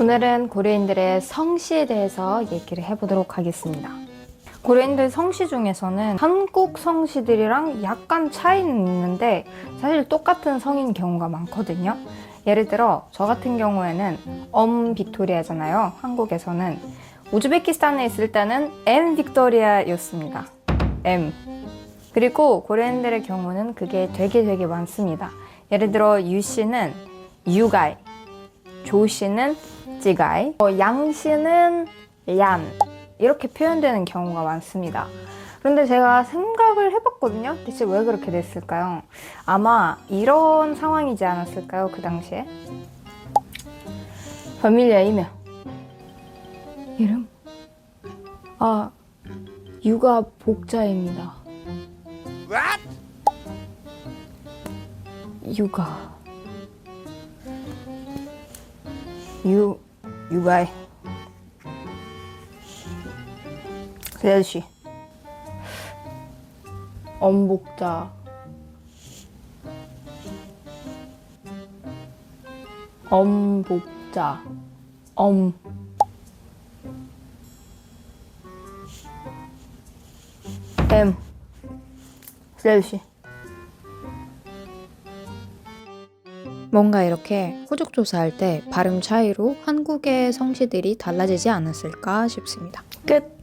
오늘은 고려인들의 성씨에 대해서 얘기를 해보도록 하겠습니다. 고려인들 성씨 중에서는 한국 성씨들이랑 약간 차이는 있는데 사실 똑같은 성인 경우가 많거든요. 예를 들어 저 같은 경우에는 엄 빅토리아잖아요. 한국에서는 우즈베키스탄에 있을 때는 M 빅토리아였습니다. M. 그리고 고려인들의 경우는 그게 되게 되게 많습니다. 예를 들어 유 씨는 유가이, 조 씨는 찌가이, 어, 양 씨는 얀 이렇게 표현되는 경우가 많습니다. 그런데 제가 생각을 해봤거든요. 대체 왜 그렇게 됐을까요? 아마 이런 상황이지 않았을까요? 그 당시에 파밀리아 이메 이름 아 유가 복자입니다. 육아 유 육아이 세시 엄복자. 엄복자. 엄. M 세시 뭔가 이렇게 호적 조사할 때 발음 차이로 한국의 성씨들이 달라지지 않았을까 싶습니다. 끝